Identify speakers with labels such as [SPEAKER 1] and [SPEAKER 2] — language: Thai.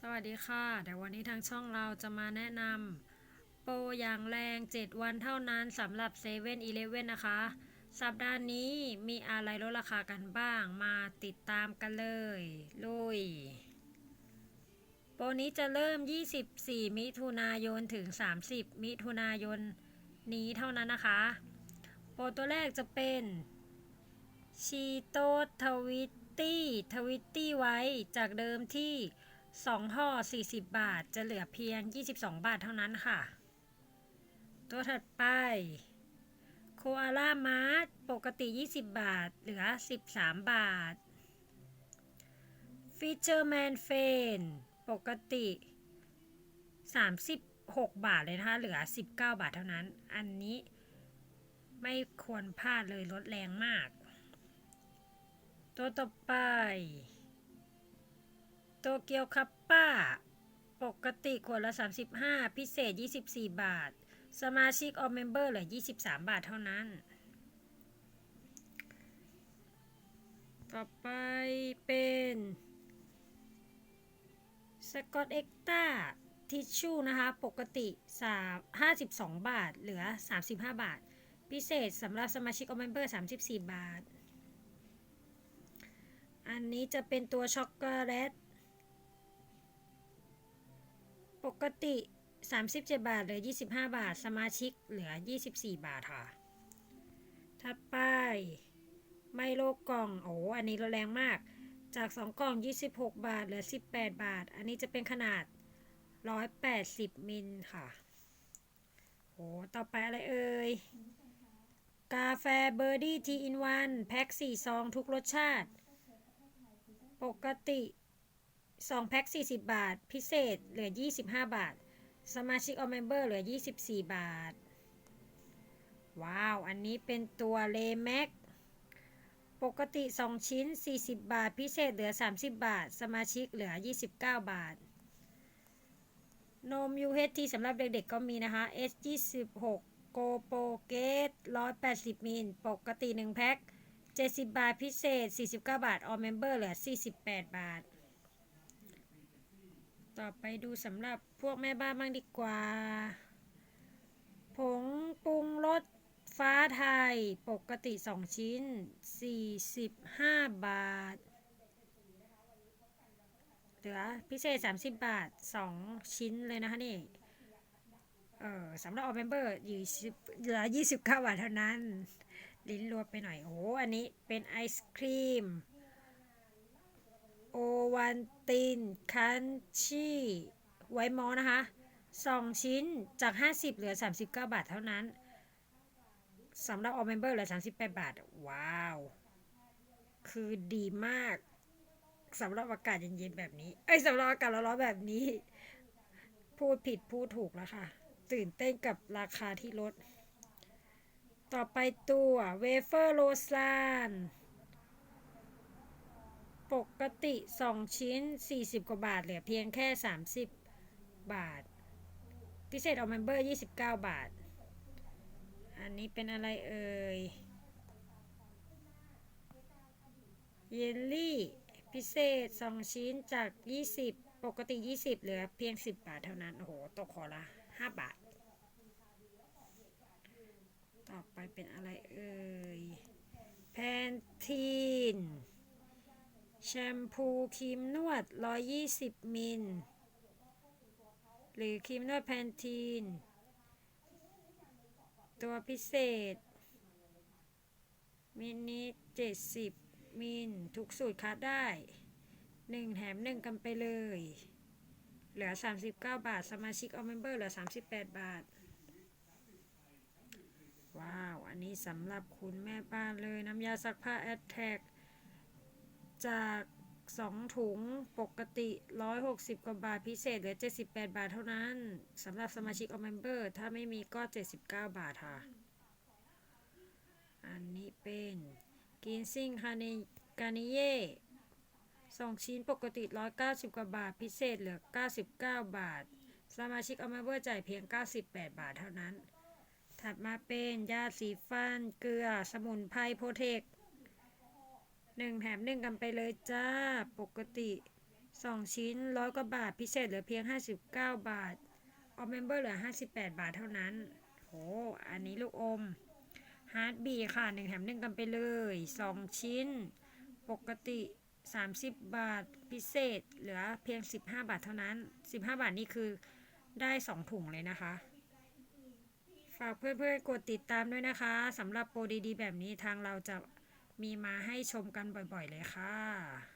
[SPEAKER 1] สวัสดีค่ะ เดี๋ยววันนี้ทางช่องเราจะมาแนะนำโปรอย่างแรง 7 วันเท่านั้นสำหรับ7 e เ e ่ e อนะคะ สัปดาห์นี้มีอะไรลดราคากันบ้างมาติดตามกันเลย ลุย โปรนี้จะเริ่ม 24 มิถุนายนถึง 30 มิถุนายนนี้เท่านั้นนะคะ โปรตัวแรกจะเป็นชีโตทวิตตี้ทวิตตี้ไว้จากเดิมที่ 2ห่อ40 บาทจะเหลือเพียง 22 บาทเท่านั้นค่ะ ตัวถัดไปโคอาล่ามาร์ทปกติ 20 บาท เหลือ 13 บาทฟิเจอร์แมนเฟนปกติ 36 บาทเลยนะคะ เหลือ 19 บาทเท่านั้น อันนี้ไม่ควรพลาดเลยลดแรงมาก ตัวต่อไป ตเกียวคัปป้า ปกติขวดละ 35 พิเศษ 24 บาท สมาชิกออเมมเบอร์เหลือ 23 บาทเท่านั้น ต่อไปเป็นสกอตเอ็กต้าทิชชู่นะคะ ปกติ3 52 บาท เหลือ 35 บาท พิเศษสำหรับสมาชิกออเมมเบอร์ 34 บาท อันนี้จะเป็นตัวช็อกโกแลต ปกติ 37 บาทเหลือ 25 บาท สมาชิกเหลือ 24 บาทค่ะ ถัดไปไมโลกล่อง โอ้อันนี้เราแรงมาก จาก 2 กล่อง 26 บาท เหลือ 18 บาท อันนี้จะเป็นขนาด 180 มิลค่ะ โอ้ต่อไปอะไรเอ่ย กาแฟเบอร์ดี้ทีอินวันแพ็ค4ซองทุกรสชาติ ปกติ 2แพ็ค40 บาท พิเศษเหลือ 25 บาท สมาชิกออเมมเบอร์เหลือ 24 บาท ว้าว อันนี้เป็นตัวเลแม็กปกติ 2 ชิ้น 40 บาท พิเศษเหลือ 30 บาท สมาชิกเหลือ 29 บาท นม UHT สำหรับเด็กๆก็มีนะคะ S26 โกโปเกต180 มิล ปกติ 1 แพ็ค70 บาท พิเศษ 49 บาทออเมมเบอร์เหลือ 48 บาท ต่อไปดูสำหรับพวกแม่บ้านบ้างดีกว่า ผงปรุงรสฟ้าไทยปกติ 2 ชิ้น 45 บาท เหลือพิเศษ 30 บาท 2 ชิ้นเลยนะคะนี่ เออสำหรับออเมมเบอร์20เหลือ 29 บาทเท่านั้น ลิ้นรัวไปหน่อย โอ้อันนี้เป็นไอศครีม วันติน คันชีไวท์มอนะคะ 2 ชิ้นจาก 50 เหลือ 39 บาทเท่านั้นสำหรับออเมมเบอร์เหลือ 38 บาท ว้าว คือดีมากสำหรับอากาศเย็นๆแบบนี้ เอ้ยสำหรับอากาศร้อนๆแบบนี้ พูดผิดพูดถูกแล้วค่ะ ตื่นเต้นกับราคาที่ลด ต่อไปตัวเวเฟอร์โรซาน ติ 2 ชิ้น 40 กว่าบาท เหลือเพียงแค่ 30 บาท พิเศษออเมมเบอร์ 29 บาท อันนี้เป็นอะไรเอ่ย เยลลี่ พิเศษ 2 ชิ้นจาก 20 ปกติ 20 เหลือเพียง 10 บาทเท่านั้น โอ้โห ตกขอละ 5 บาท ต่อไปเป็นอะไรเอ่ย แพนทีน แชมพูครีมนวด 120 มิล หรือครีมนวดแพนทีน ตัวพิเศษ มินิ70 มิล ทุกสูตรคัดได้ 1 แถม 1 กันไปเลย เหลือ 39 บาท สมาชิกออเมมเบอร์เหลือ 38 บาท ว้าว อันนี้สำหรับคุณแม่บ้านเลยน้ำยาซักผ้าแอดแท็ก จาก 2 ถุงปกติ 160 กว่าบาทพิเศษเหลือ 78 บาทเท่านั้นสำหรับสมาชิกออเมมเบอร์ถ้าไม่มีก็ 79 บาทค่ะ อันนี้เป็นกินซิ่งคาเนกานิเย่สองชิ้นปกติ 190 กว่าบาทพิเศษเหลือ 99 บาท สมาชิกออเมมเบอร์จ่ายเพียง 98 บาทเท่านั้น ถัดมาเป็นยาสีฟัน เกลือ สมุนไพรโปรเทค หนึ่งแถมหนึ่งกันไปเลยจ้า ปกติสองชิ้นร้อยกว่าบาท พิเศษเหลือเพียง 59 บาท ออเมมเบอร์เหลือ 58 บาทเท่านั้นโหอันนี้ลูกอมฮาร์ดบีค่ะหนึ่งแถมหนึ่งกันไปเลย 2 ชิ้น ปกติ 30 บาท พิเศษเหลือเพียง 15 บาทเท่านั้น 15 บาทนี่คือได้ 2 ถุงเลยนะคะ ฝากเพื่อนๆกดติดตามด้วยนะคะสำหรับโปรดีๆ แบบนี้ทางเราจะ มีมาให้ชมกันบ่อยๆเลยค่ะ